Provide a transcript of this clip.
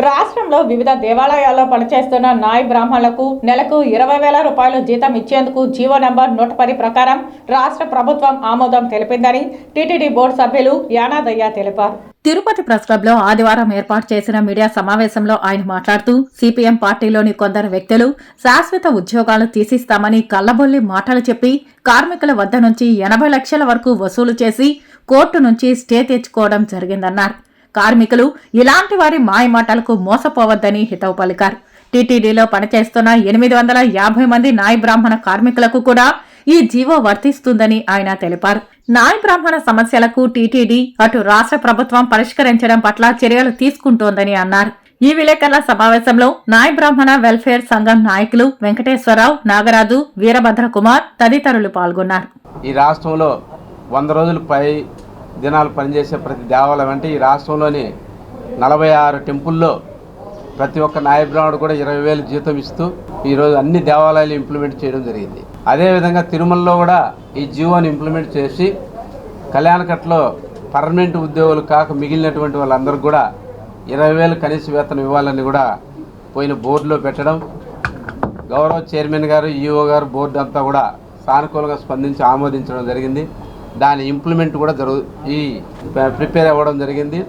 రాష్ట్రంలో వివిధ దేవాలయాల్లో పనిచేస్తున్న నాయ్ బ్రాహ్మణులకు నెలకు ఇరవై వేల రూపాయలు జీతం ఇచ్చేందుకు జీవో నంబర్ నూట పది ప్రకారం రాష్ట్ర ప్రభుత్వం ఆమోదం తెలిపిందని టీటీడీ బోర్డు సభ్యులు యానాదయ్య తెలిపారు. తిరుపతి ప్రెస్ క్లబ్లో ఆదివారం ఏర్పాటు చేసిన మీడియా సమావేశంలో ఆయన మాట్లాడుతూ సిపిఎం పార్టీలోని కొందరు వ్యక్తులు శాశ్వత ఉద్యోగాలు తీసిస్తామని కల్లబొల్లి మాటలు చెప్పి కార్మికుల వద్ద నుంచి ఎనభై లక్షల వరకు వసూలు చేసి కోర్టు నుంచి స్టే తెచ్చుకోవడం జరిగిందన్నారు. కార్మికులు ఇలాంటి వారి మాయమాటలకు మోసపోవద్దని హితవు పలికారు. టీటీడీలో పనిచేస్తున్న ఎనిమిది వందల యాభై మంది నాయ బ్రాహ్మణ కార్మికులకు కూడా ఈ జీవో వర్తిస్తుందని ఆయన తెలిపారు. నాయ బ్రాహ్మణ సమస్యలకు టీటీడీ అటు రాష్ట్ర ప్రభుత్వం పరిష్కరించడం పట్ల చర్యలు తీసుకుంటోందని అన్నారు. ఈ విలేకరుల సమావేశంలో నాయ బ్రాహ్మణ వెల్ఫేర్ సంఘం నాయకులు వెంకటేశ్వరరావు నాగరాజు వీరభద్ర కుమార్ తదితరులు పాల్గొన్నారు. ఈ రాష్ట్రంలో వంద రోజులు పై దినాలు పనిచేసే ప్రతి దేవాలయం అంటే ఈ రాష్ట్రంలోని నలభై ఆరు టెంపుల్లో ప్రతి ఒక్క నాయబ్రాహ్మడు కూడా ఇరవై వేలు జీతం ఇస్తూ ఈరోజు అన్ని దేవాలయాలు ఇంప్లిమెంట్ చేయడం జరిగింది. అదేవిధంగా తిరుమలలో కూడా ఈ జీవోని ఇంప్లిమెంట్ చేసి కళ్యాణకట్లో పర్మనెంట్ ఉద్యోగులు కాక మిగిలినటువంటి వాళ్ళందరికీ కూడా ఇరవై వేలు కనీస వేతనం ఇవ్వాలని కూడా పోయిన బోర్డులో పెట్టడం. గౌరవ చైర్మన్ గారు ఈఓ గారు బోర్డు అంతా కూడా సానుకూలంగా స్పందించి ఆమోదించడం జరిగింది. దాని ఇంప్లిమెంట్ కూడా జరుగు ఈ ప్రిపేర్ అవ్వడం జరిగింది.